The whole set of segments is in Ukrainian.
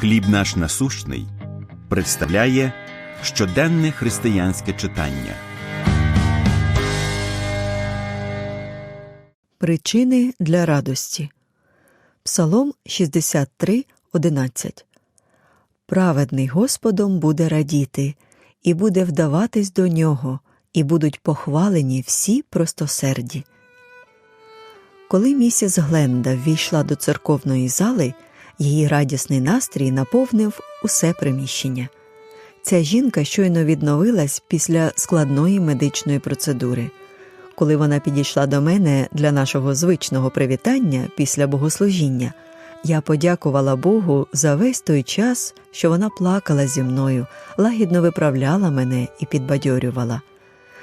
Хліб наш насущний представляє щоденне християнське читання. Причини для радості. Псалом 63, 11. Праведний Господом буде радіти, і буде вдаватись до нього, і будуть похвалені всі простосерді. Коли місіс Гленда ввійшла до церковної зали, її радісний настрій наповнив усе приміщення. Ця жінка щойно відновилась після складної медичної процедури. Коли вона підійшла до мене для нашого звичного привітання після богослужіння, я подякувала Богу за весь той час, що вона плакала зі мною, лагідно виправляла мене і підбадьорювала.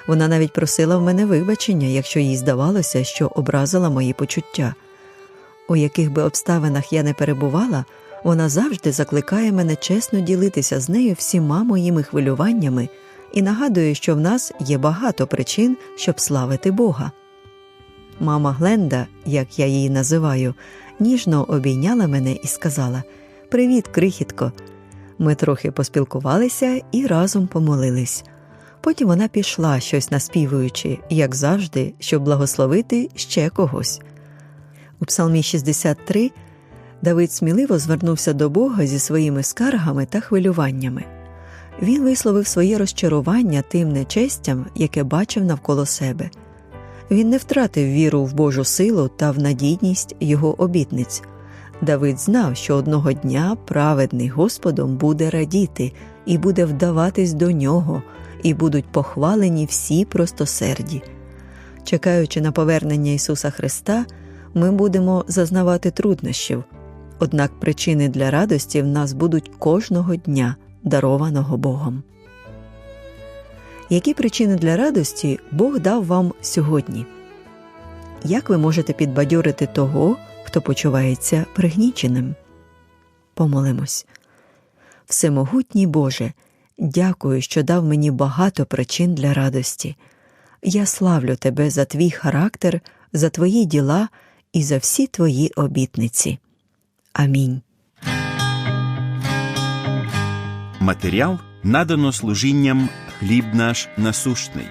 Вона навіть просила в мене вибачення, якщо їй здавалося, що образила мої почуття. У яких би обставинах я не перебувала, вона завжди закликає мене чесно ділитися з нею всіма моїми хвилюваннями і нагадує, що в нас є багато причин, щоб славити Бога. Мама Гленда, як я її називаю, ніжно обійняла мене і сказала Привіт, крихітко. Ми трохи поспілкувалися і разом помолились. Потім вона пішла, щось наспівуючи, як завжди, щоб благословити ще когось. У Псалмі 63 Давид сміливо звернувся до Бога зі своїми скаргами та хвилюваннями. Він висловив своє розчарування тим нечестям, яке бачив навколо себе. Він не втратив віру в Божу силу та в надійність його обітниць. Давид знав, що одного дня праведний Господом буде радіти і буде вдаватись до нього, і будуть похвалені всі простосерді. Чекаючи на повернення Ісуса Христа, ми будемо зазнавати труднощів, однак причини для радості в нас будуть кожного дня, дарованого Богом. Які причини для радості Бог дав вам сьогодні? Як ви можете підбадьорити того, хто почувається пригніченим? Помолимось. Всемогутній Боже, дякую, що дав мені багато причин для радості. Я славлю Тебе за твій характер, за твої діла і за всі твої обітниці. Амінь. Матеріал надано служінням Хліб наш насущний.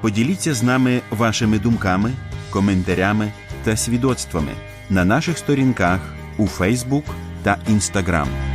Поділіться з нами вашими думками, коментарями та свідоцтвами на наших сторінках у Фейсбук та Інстаграм.